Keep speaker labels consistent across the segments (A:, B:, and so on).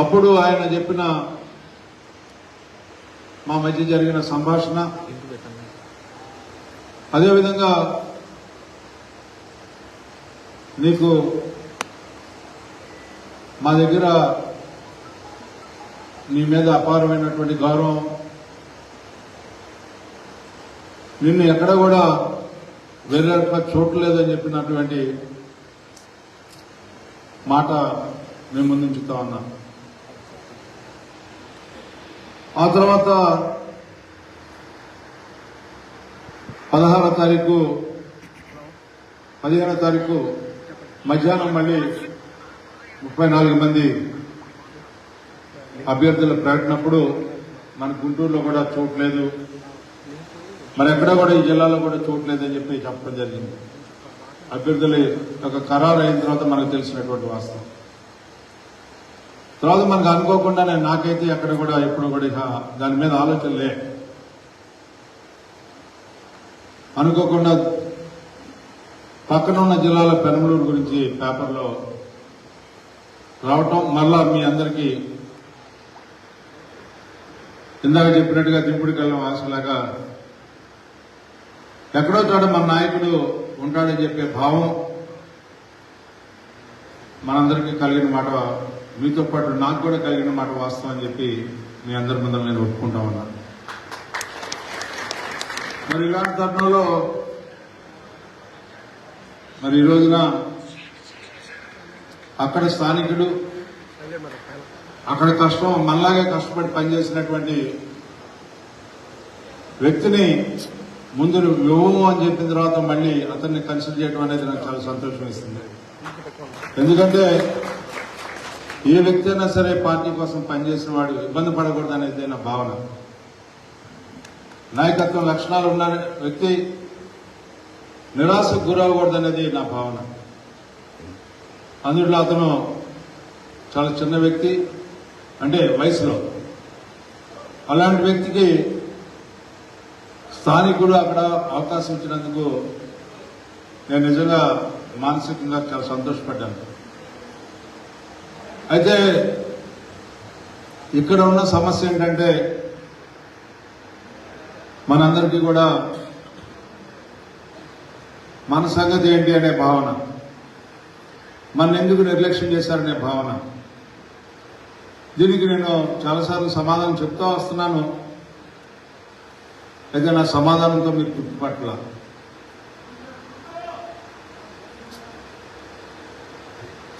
A: అప్పుడు ఆయన చెప్పిన మా మధ్య జరిగిన సంభాషణ అదేవిధంగా నీకు మా దగ్గర నీ మీద అపారమైనటువంటి గౌరవం నిన్ను ఎక్కడ కూడా వేరే రకంగా చూడలేదని చెప్పినటువంటి మాట మేము ముందుంచుతా ఉన్నాం. ఆ తర్వాత పదహారో తారీఖు పదిహేనో తారీఖు మధ్యాహ్నం మళ్ళీ ముప్పై నాలుగు మంది అభ్యర్థులు ప్రకటినప్పుడు మన గుంటూరులో కూడా చూడలేదు మరి ఎక్కడ కూడా ఈ జిల్లాలో కూడా చూడలేదని చెప్పి చెప్పడం జరిగింది. అభ్యర్థులు ఒక ఖరారు అయిన తర్వాత మనకు తెలిసినటువంటి వాస్తవం. తర్వాత మనకు అనుకోకుండా నేను నాకైతే ఎక్కడ కూడా ఎప్పుడు కూడా ఇక దాని మీద ఆలోచన లే. అనుకోకుండా పక్కన ఉన్న జిల్లాల పెనమలూరు గురించి పేపర్లో రావటం మళ్ళా మీ అందరికీ ఇందాక చెప్పినట్టుగా దింపుడు కళ్ళం ఆశలాగా ఎక్కడో చోట మన నాయకుడు ఉంటాడని చెప్పే భావం మనందరికీ కలిగిన మాట మీతో పాటు నాకు కూడా కలిగిన మాట వాస్తవం అని చెప్పి మీ అందరి ముందర నేను ఒప్పుకుంటా ఉన్నాను మరి ఇలాంటి తరుణంలో మరి ఈ రోజున అక్కడ స్థానికుడు అక్కడ కష్టం మనలాగే కష్టపడి పనిచేసినటువంటి వ్యక్తిని ముందు ఇవ్వము అని చెప్పిన తర్వాత మళ్ళీ అతన్ని కన్సల్ట్ చేయడం అనేది నాకు చాలా సంతోషం ఇస్తుంది ఎందుకంటే ఏ వ్యక్తి అయినా సరే పార్టీ కోసం పనిచేసిన వాడు ఇబ్బంది పడకూడదు అనేది నా భావన. నాయకత్వం లక్షణాలు ఉన్న వ్యక్తి నిరాశకు గురవ్వకూడదు అనేది నా భావన. అందులో అతను చాలా చిన్న వ్యక్తి అంటే వయసులో. అలాంటి వ్యక్తికి స్థానికుడు అక్కడ అవకాశం ఇచ్చినందుకు నేను నిజంగా మానసికంగా చాలా సంతోషపడ్డాను. అయితే ఇక్కడ ఉన్న సమస్య ఏంటంటే మనందరికీ కూడా మన సంగతి ఏంటి అనే భావన. మన ఎందుకు నిర్లక్ష్యం చేశారనే భావన. దీనికి నేను చాలాసార్లు సమాధానం చెప్తా వస్తున్నాను. అయితే నా సమాధానంతో మీరు గుర్తుపట్ల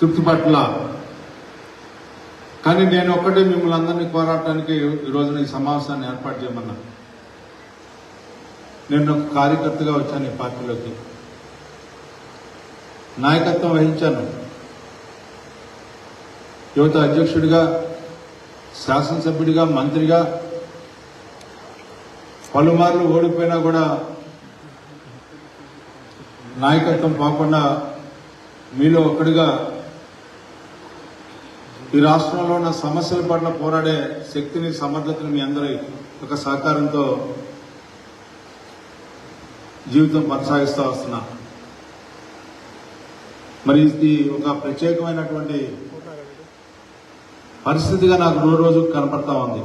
A: తృప్తి పట్ల కానీ నేను ఒక్కటే మిమ్మల్ని అందరినీ పోరాటానికి ఈ రోజున ఈ సమావేశాన్ని ఏర్పాటు చేయమన్నా. నేను ఒక కార్యకర్తగా వచ్చాను ఈ పార్టీలోకి. నాయకత్వం వహించాను. యువత అధ్యక్షుడిగా శాసనసభ్యుడిగా మంత్రిగా పలుమార్లు ఓడిపోయినా కూడా నాయకత్వం పోకుండా మీలో ఒక్కడిగా ఈ రాష్ట్రంలో ఉన్న సమస్యల పట్ల పోరాడే శక్తిని సమర్థతని మీ అందరి ఒక సహకారంతో జీవితం కొనసాగిస్తూ వస్తున్నా. మరి ఇది ఒక ప్రత్యేకమైనటువంటి పరిస్థితిగా నాకు రోజు రోజు కనపడతా ఉంది.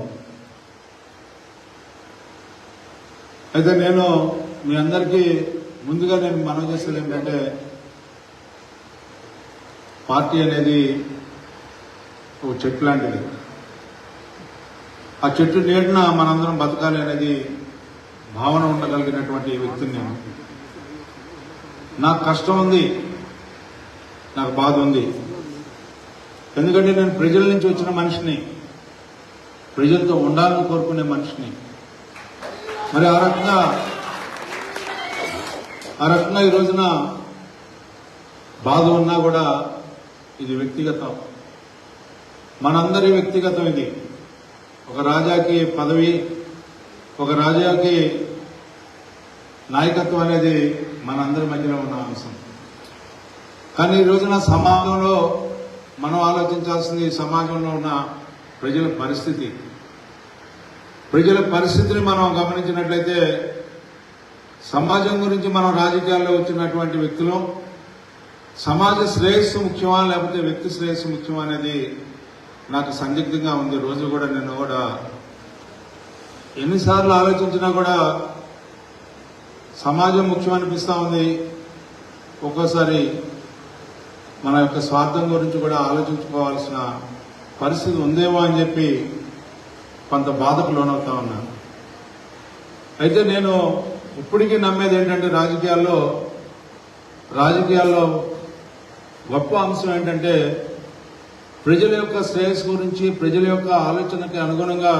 A: అయితే నేను మీ అందరికీ ముందుగా నేను మనవి చేసేది ఏంటంటే పార్టీ అనేది ఒక చెట్టు లాంటిది. ఆ చెట్టు నీడన మనందరం బతకాలి అనేది భావన ఉండగలిగినటువంటి వ్యక్తిని నేను. నాకు కష్టం ఉంది. నాకు బాధ ఉంది. ఎందుకంటే నేను ప్రజల నుంచి వచ్చిన మనిషిని. ప్రజలతో ఉండాలని కోరుకునే మనిషిని. మరి ఆ రకంగా ఆ రకంగా ఈ రోజున బాధ ఉన్నా కూడా ఇది వ్యక్తిగతం. మనందరి వ్యక్తిగతం ఇది. ఒక రాజాకి పదవి ఒక రాజాకి నాయకత్వం అనేది మనందరి మధ్యలో ఉన్న అంశం. కానీ ఈ రోజున సమాజంలో మనం ఆలోచించాల్సింది సమాజంలో ఉన్న ప్రజల పరిస్థితి. ప్రజల పరిస్థితిని మనం గమనించినట్లయితే సమాజం గురించి మనం రాజకీయాల్లో వచ్చినటువంటి వ్యక్తులు సమాజ శ్రేయస్సు ముఖ్యమా లేకపోతే వ్యక్తి శ్రేయస్సు ముఖ్యమా అనేది నాకు సందిగ్ధంగా ఉంది. రోజు కూడా నేను కూడా ఎన్నిసార్లు ఆలోచించినా కూడా సమాజం ముఖ్యం అనిపిస్తూ ఉంది. ఒక్కోసారి మన యొక్క స్వార్థం గురించి కూడా ఆలోచించుకోవాల్సిన పరిస్థితి ఉందేమో అని చెప్పి కొంత బాధకు లోనవుతా ఉన్నాను అయితే నేను ఇప్పటికీ నమ్మేది ఏంటంటే రాజకీయాల్లో రాజకీయాల్లో గొప్ప అంశం ఏంటంటే ప్రజల యొక్క శ్రేయస్సు గురించి ప్రజల యొక్క ఆలోచనకి అనుగుణంగా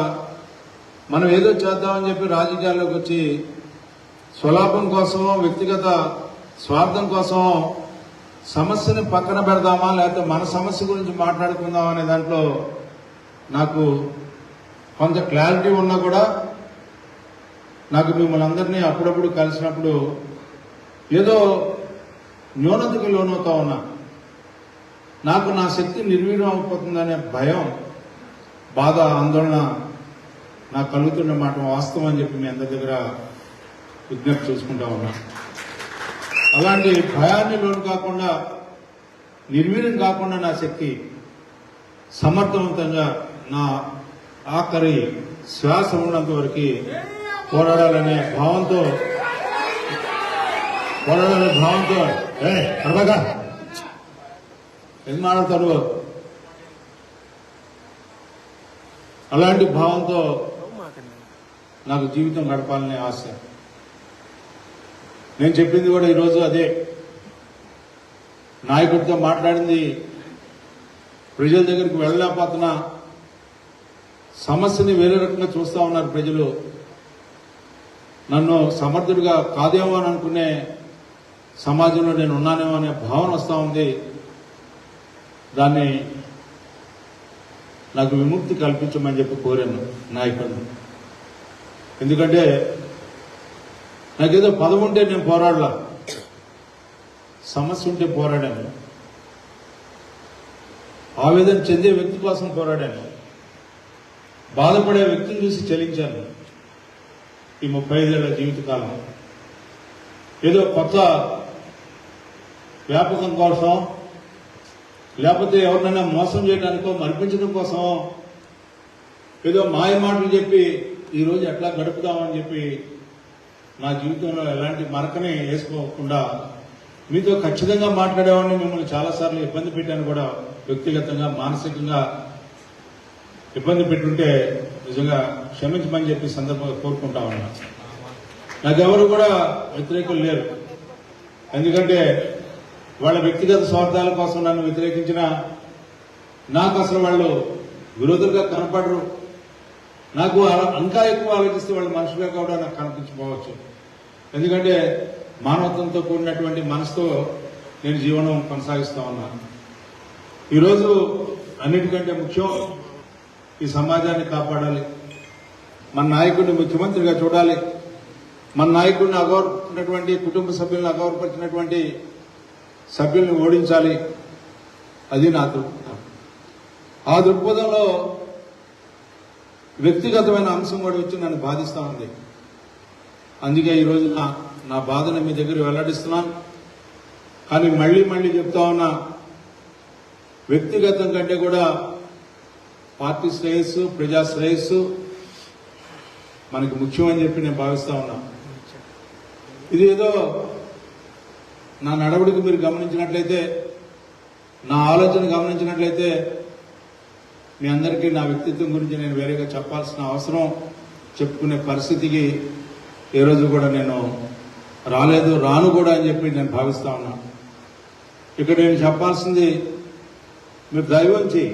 A: మనం ఏదో చేద్దామని చెప్పి రాజకీయాల్లోకి వచ్చి స్వలాభం కోసమో వ్యక్తిగత స్వార్థం కోసమో సమస్యని పక్కన పెడదామా లేకపోతే మన సమస్య గురించి మాట్లాడుకుందామా అనే దాంట్లో నాకు కొంత క్లారిటీ ఉన్నా కూడా నాకు మిమ్మల్ని అందరినీ అప్పుడప్పుడు కలిసినప్పుడు ఏదో న్యూనతకి లోనవుతా ఉన్నా. నాకు నా శక్తి నిర్వీణం అయిపోతుందనే భయం బాధ ఆందోళన నాకు కలుగుతున్న మాట వాస్తవం అని చెప్పి మీ అందరి దగ్గర విజ్ఞప్తి చూసుకుంటా ఉన్నా. అలాంటి భయాన్ని లోను కాకుండా నిర్వీర్యం కాకుండా నా శక్తి సమర్థవంతంగా నా ఆఖరి శ్వాస ఉన్నంత వరకు పోరాడాలనే భావంతో పోరాడాలనే భావంతో ఏ కడబగా ఏం మాట్లాడతారు అలాంటి భావంతో నాకు జీవితం గడపాలనే ఆశ. నేను చెప్పింది కూడా ఈరోజు అదే. నాయకుడితో మాట్లాడింది ప్రజల దగ్గరికి వెళ్ళలేకపోతున్నా సమస్యని వేరే రకంగా చూస్తా ఉన్నారు ప్రజలు. నన్ను సమర్థుడిగా కాదేమో అని అనుకునే సమాజంలో నేను ఉన్నానేమో అనే భావన వస్తూ ఉంది. దాన్ని నాకు విముక్తి కల్పించమని చెప్పి కోరాను నాయకుడిని. ఎందుకంటే నాకేదో పదవి ఉంటే నేను పోరాడలా. సమస్య ఉంటే పోరాడాను. ఆవేదన చెందే వ్యక్తి కోసం పోరాడాను. బాధపడే వ్యక్తిని చూసి చెలించాను. ఈ ముప్పై ఐదేళ్ళ జీవితకాలం. ఏదో కొత్త వ్యాపకం కోసం లేకపోతే ఎవరినైనా మోసం చేయడానికో మరిపించడం కోసం ఏదో మాయ మాటలు చెప్పి ఈరోజు ఎట్లా గడుపుదామని చెప్పి నా జీవితంలో ఎలాంటి మరకనే వేసుకోకుండా మీతో ఖచ్చితంగా మాట్లాడేవాడిని మిమ్మల్ని చాలాసార్లు ఇబ్బంది పెట్టాను కూడా వ్యక్తిగతంగా మానసికంగా ఇబ్బంది పెట్టుంటే నిజంగా క్షమించమని చెప్పి సందర్భంగా కోరుకుంటా ఉన్నా. నాకెవరు కూడా వ్యతిరేకులు లేరు. ఎందుకంటే వాళ్ళ వ్యక్తిగత స్వార్థాల కోసం నన్ను వ్యతిరేకించిన నాకు అసలు వాళ్ళు విరోధులుగా కనపడరు. నాకు ఇంకా ఎక్కువ ఆలోచిస్తే వాళ్ళు మనుషులుగా కూడా నాకు కనిపించకపోవచ్చు. ఎందుకంటే మానవత్వంతో కూడినటువంటి మనసుతో నేను జీవనం కొనసాగిస్తూ ఉన్నాను ఈరోజు అన్నిటికంటే ముఖ్యం ఈ సమాజాన్ని కాపాడాలి. మన నాయకుడిని ముఖ్యమంత్రిగా చూడాలి. మన నాయకుడిని అగౌరవటువంటి కుటుంబ సభ్యులను అగౌరపరిచినటువంటి సభ్యుల్ని ఓడించాలి. అది నా దృక్పథం. ఆ దృక్పథంలో వ్యక్తిగతమైన అంశం కూడా వచ్చి నన్ను బాధిస్తూ ఉంది. అందుకే ఈరోజు నా నా బాధను మీ దగ్గర వెల్లడిస్తున్నాను. కానీ మళ్ళీ మళ్ళీ చెప్తా ఉన్నా వ్యక్తిగతం కంటే కూడా పార్టీ శ్రేయస్సు ప్రజా శ్రేయస్సు మనకి ముఖ్యమని చెప్పి నేను భావిస్తా ఉన్నా. ఇది ఏదో నా నడవడికి మీరు గమనించినట్లయితే నా ఆలోచన గమనించినట్లయితే మీ అందరికీ నా వ్యక్తిత్వం గురించి నేను వేరేగా చెప్పాల్సిన అవసరం చెప్పుకునే పరిస్థితికి ఏ రోజు కూడా నేను రాలేదు రాను కూడా అని చెప్పి నేను భావిస్తా ఉన్నా. ఇక్కడ నేను చెప్పాల్సింది మీరు దైవంచి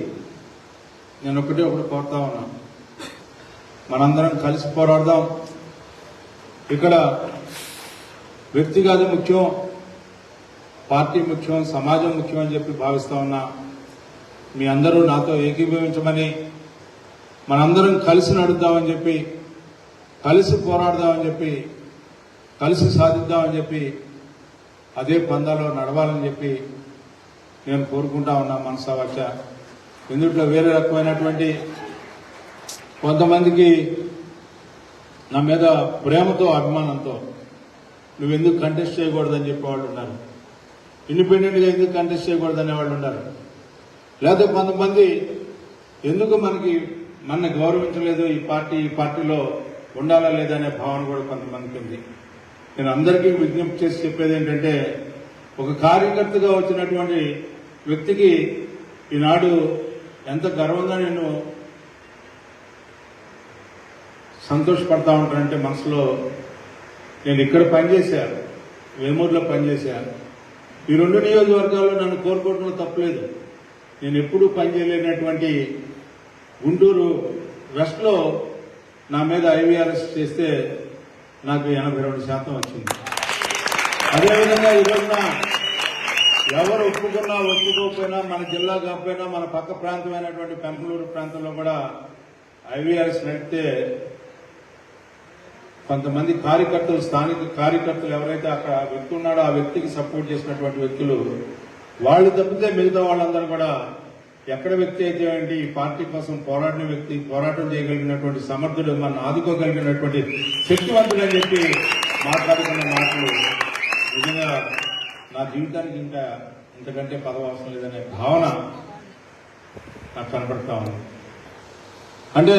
A: నేను ఒకటే ఒకటి కోరుతా ఉన్నా. మనందరం కలిసి పోరాడదాం. ఇక్కడ వ్యక్తి కాదు ముఖ్యం. పార్టీ ముఖ్యం సమాజం ముఖ్యం అని చెప్పి భావిస్తా ఉన్నా మీ అందరూ నాతో ఏకీభవించమని మనందరం కలిసి నడుద్దామని చెప్పి కలిసి పోరాడదామని చెప్పి కలిసి సాధిద్దామని చెప్పి అదే పందాలో నడవాలని చెప్పి నేను కోరుకుంటా ఉన్నా మనసా వచ్చ ఇందుట్లో వేరే రకమైనటువంటి కొంతమందికి నా మీద ప్రేమతో అభిమానంతో నువ్వెందుకు కంటెస్ట్ చేయకూడదని చెప్పేవాళ్ళు ఉన్నారు. ఇండిపెండెంట్గా ఎందుకు కంటెస్ట్ చేయకూడదనే అనేవాళ్ళు ఉన్నారు. లేదా కొంతమంది ఎందుకు మనకి మన గౌరవించలేదు ఈ పార్టీ ఈ పార్టీలో ఉండాలా లేదా అనే భావన కూడా కొంతమందికి ఉంది. నేను అందరికీ విజ్ఞప్తి చేసి చెప్పేది ఏంటంటే ఒక కార్యకర్తగా వచ్చినటువంటి వ్యక్తికి ఈనాడు ఎంత గర్వంగా నేను సంతోషపడతా ఉంటానంటే మనసులో నేను ఇక్కడ పనిచేశాను వేమూరులో పనిచేశాను ఈ రెండు నియోజకవర్గాల్లో నన్ను కోరుకోవడంలో తప్పలేదు. నేను ఎప్పుడూ పనిచేయలేనటువంటి గుంటూరు వెస్ట్లో నా మీద ఐవీఆర్ఎస్ చేస్తే నాకు ఎనభై రెండు శాతం వచ్చింది. అదేవిధంగా ఈరోజున ఎవరు ఒప్పుకున్నా ఒప్పుకోకపోయినా మన జిల్లా కాకపోయినా మన పక్క ప్రాంతమైనటువంటి పెంపలూరు ప్రాంతంలో కూడా ఐవీఆర్ఎస్ నడిపితే కొంతమంది కార్యకర్తలు స్థానిక కార్యకర్తలు ఎవరైతే అక్కడ వ్యక్తి ఉన్నాడో ఆ వ్యక్తికి సపోర్ట్ చేసినటువంటి వ్యక్తులు వాళ్ళు తప్పితే మిగతా వాళ్ళందరూ కూడా ఎక్కడ వ్యక్తి అయితే ఏంటి ఈ పార్టీ కోసం పోరాడిన వ్యక్తి పోరాటం చేయగలిగినటువంటి సమర్థుడు మన ఆదుకోగలిగినటువంటి శక్తివంతుడు అని చెప్పి మాట్లాడుతున్న మాటలు నిజంగా నా జీవితానికి ఇంకా ఇంతకంటే పదవ అవసరం లేదనే భావన నాకు కనపడతా ఉంది. అంటే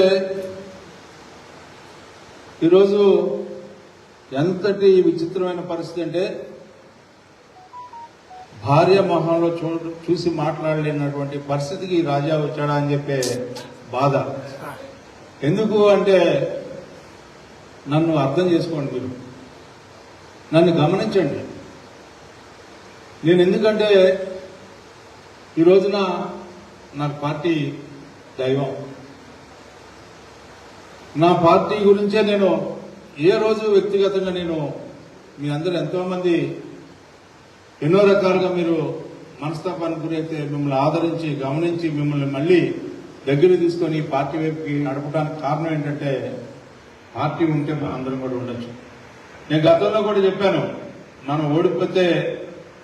A: ఈరోజు ఎంతటి విచిత్రమైన పరిస్థితి అంటే భార్య మొహంలో చూ చూసి మాట్లాడలేనటువంటి పరిస్థితికి రాజా వచ్చాడా అని చెప్పే బాధ. ఎందుకు అంటే నన్ను అర్థం చేసుకోండి మీరు. నన్ను గమనించండి. నేను ఎందుకంటే ఈ రోజున నాకు పార్టీ దైవం. నా పార్టీ గురించే నేను ఏ రోజు వ్యక్తిగతంగా నేను మీ అందరూ ఎంతోమంది ఎన్నో రకాలుగా మీరు మనస్తాపానికి గురైతే మిమ్మల్ని ఆదరించి గమనించి మిమ్మల్ని మళ్ళీ దగ్గర తీసుకొని పార్టీ వైపుకి నడపడానికి కారణం ఏంటంటే పార్టీ ఉంటే మన అందరం కూడా ఉండొచ్చు. నేను గతంలో కూడా చెప్పాను మనం ఓడిపోతే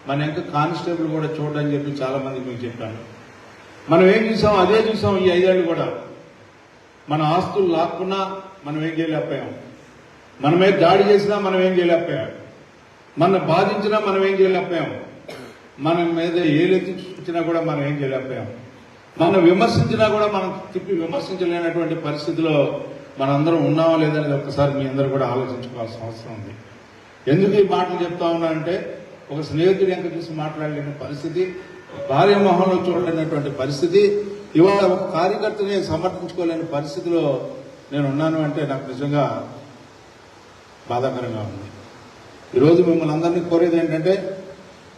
A: మన ఇంకా కానిస్టేబుల్ కూడా చూడని చెప్పి చాలా మందికి మీకు చెప్పాను. మనం ఏం చూసాం అదే చూసాం ఈ ఐదేళ్ళు కూడా. మన ఆస్తులు లాక్కున్నా మనం ఏం చేయలేకపోయాం. మన మీద దాడి చేసినా మనం ఏం చేయలేకపోయాం. మన బాధించినా మనం ఏం చేయలేకపోయాం. మన మీద ఏలెత్తి చూపించినా కూడా మనం ఏం చేయలేకపోయాం. మనం విమర్శించినా కూడా మనం తిప్పి విమర్శించలేనటువంటి పరిస్థితిలో మనందరం ఉన్నామా లేదనేది ఒక్కసారి మీ అందరూ కూడా ఆలోచించుకోవాల్సిన అవసరం ఉంది. ఎందుకు ఈ మాటలు చెప్తా ఉన్నానంటే ఒక స్నేహితుడు ఎంత చూసి మాట్లాడలేని పరిస్థితి భార్య మొహంలో చూడలేనటువంటి పరిస్థితి ఇవాళ ఒక కార్యకర్తని సమర్థించుకోలేని పరిస్థితిలో నేను ఉన్నాను అంటే నాకు నిజంగా బాధాకరంగా ఉంది. ఈరోజు మిమ్మల్ని అందరినీ కోరేది ఏంటంటే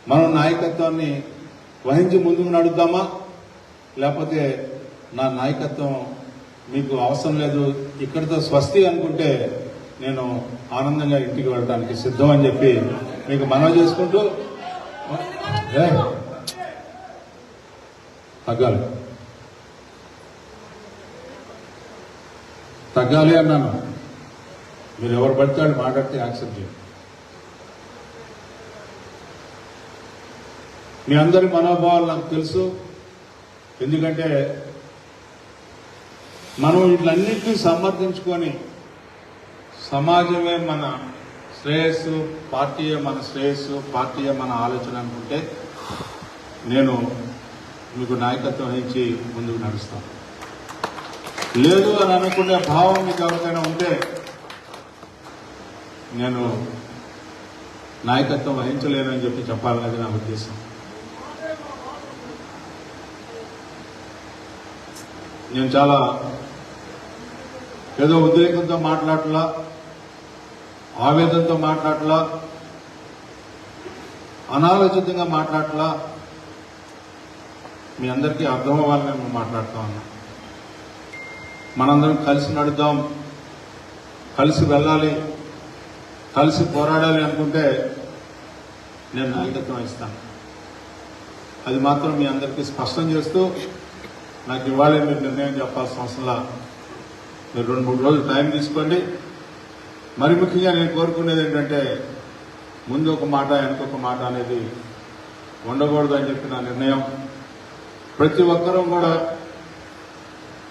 A: మనం నాయకత్వాన్ని వహించి ముందుకు నడుద్దామా? లేకపోతే నా నాయకత్వం మీకు అవసరం లేదు ఇక్కడితో స్వస్తి అనుకుంటే నేను ఆనందంగా ఇంటికి వెళ్ళడానికి సిద్ధం అని చెప్పి మీకు మనవి చేసుకుంటూ ఏ, తగ్గాలి అన్నాను. మీరు ఎవరు పడితే వాళ్ళు మాట్లాడితే యాక్సెప్ట్ చేయండి. మీ అందరి మనోభావాలు నాకు తెలుసు. ఎందుకంటే మనం వీటిలన్నింటినీ సమర్థించుకొని సమాజమే మన శ్రేయస్సు పార్టీయే మన శ్రేయస్సు పార్టీయే మన ఆలోచన అనుకుంటే నేను మీకు నాయకత్వం వహించి ముందుకు నడుస్తాను. లేదు అని అనుకునే భావం మీకు ఎవరికైనా ఉంటే నేను నాయకత్వం వహించలేనని చెప్పి చెప్పాలన్నది నా ఉద్దేశం. నేను చాలా ఏదో ఉద్రేకంతో మాట్లాడలా ఆవేదనతో మాట్లాడలా అనాలోచితంగా మాట్లాడలా. మీ అందరికీ అర్థం అవ్వాలని నేను ఉన్నా. మనందరం కలిసి నడుద్దాం. కలిసి వెళ్ళాలి. కలిసి పోరాడాలి అనుకుంటే నేను నాయకత్వం ఇస్తాను అది మాత్రం మీ అందరికీ స్పష్టం చేస్తూ నాకు ఇవాళే మీరు నిర్ణయం చెప్పాల్సిన అవసరంలా మీరు రెండు మూడు రోజులు టైం తీసుకోండి. మరి ముఖ్యంగా నేను కోరుకునేది ఏంటంటే ముందు ఒక మాట వెనకొక మాట అనేది ఉండకూడదు అని చెప్పి నా నిర్ణయం. ప్రతి ఒక్కరూ కూడా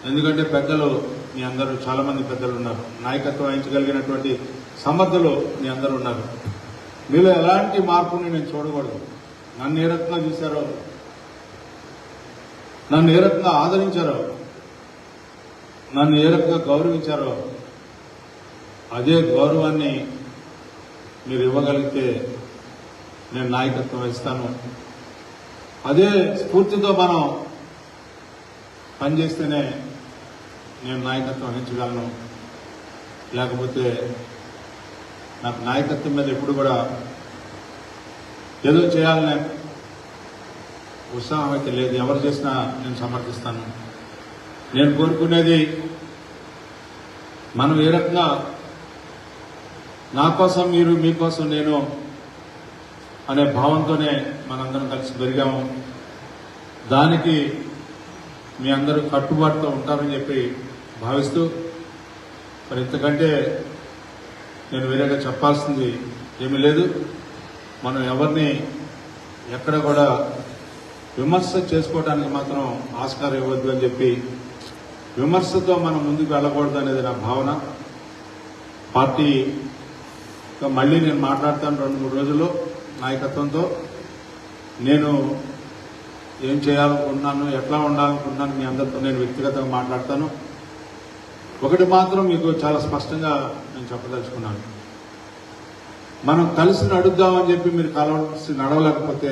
A: ఎందుకంటే పెద్దలు మీ అందరూ చాలా మంది పెద్దలు ఉన్నారు. నాయకత్వం వహించగలిగినటువంటి సమర్థులు మీ అందరూ ఉన్నారు. మీలో ఎలాంటి మార్పుని నేను చూడకూడదు. నన్ను ఏ రకంగా చూశారో నన్ను ఏ రకంగా ఆదరించారో నన్ను ఏ రకంగా గౌరవించారో అదే గౌరవాన్ని మీరు ఇవ్వగలిగితే నేను నాయకత్వం వహిస్తాను. అదే స్ఫూర్తితో మనం పనిచేస్తేనే నేను నాయకత్వం వహించగలను. లేకపోతే నాకు నాయకత్వం మీద ఎప్పుడు కూడా ఏదో చేయాలనే ఉత్సాహం అయితే లేదు. ఎవరు చేసినా నేను సమర్థిస్తాను. నేను కోరుకునేది మనం ఏ రకంగా నా కోసం మీరు మీకోసం నేను అనే భావంతోనే మనందరం కలిసి పెరిగాము. దానికి మీ అందరూ కట్టుబాటుతో ఉంటారని చెప్పి భావిస్తూ మరి ఇంతకంటే నేను వేరేగా చెప్పాల్సింది ఏమీ లేదు. మనం ఎవరిని ఎక్కడ కూడా విమర్శ చేసుకోవడానికి మాత్రం ఆస్కారం ఇవ్వద్దు అని చెప్పి విమర్శతో మనం ముందుకు వెళ్ళకూడదు అనేది నా భావన. పార్టీ మళ్ళీ నేను మాట్లాడతాను రెండు మూడు రోజుల్లో నాయకత్వంతో. నేను ఏం చేయాలనుకుంటున్నాను ఎట్లా ఉండాలనుకుంటున్నాను మీ అందరితో నేను వ్యక్తిగతంగా మాట్లాడతాను. ఒకటి మాత్రం మీకు చాలా స్పష్టంగా నేను చెప్పదలుచుకున్నాను. మనం కలిసి నడుద్దామని చెప్పి మీరు కలవలసి నడవలేకపోతే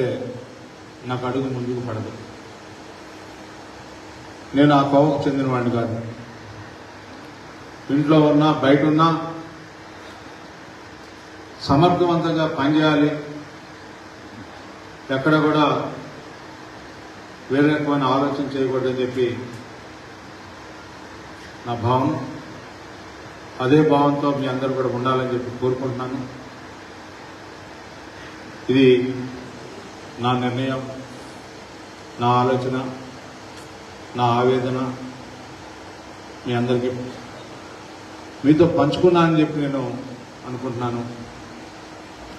A: నాకు అడుగు ముందుకు పడదు. నేను ఆ కోవకు చెందినవాడిని కాదు. ఇంట్లో ఉన్నా బయట ఉన్నా సమర్థవంతంగా పనిచేయాలి. ఎక్కడ కూడా వేరే రకమైన ఆలోచన చేయకూడదని చెప్పి నా భావన. అదే భావంతో మీ అందరూ కూడా ఉండాలని చెప్పి కోరుకుంటున్నాను. ఇది నా నిర్ణయం నా ఆలోచన నా ఆవేదన మీ అందరికీ. మీతో పంచుకున్నా అని చెప్పి నేను అనుకుంటున్నాను.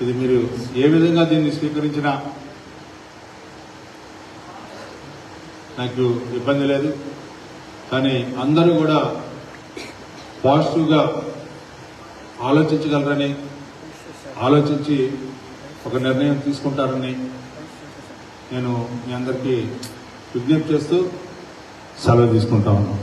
A: ఇది మీరు ఏ విధంగా దీన్ని స్వీకరించినా నాకు ఇబ్బంది లేదు. కానీ అందరూ కూడా పాజిటివ్గా ఆలోచించగలరని ఆలోచించి ఒక నిర్ణయం తీసుకుంటారని నేను మీ అందరికీ విజ్ఞప్తి చేస్తూ సెలవు తీసుకుంటా ఉన్నాను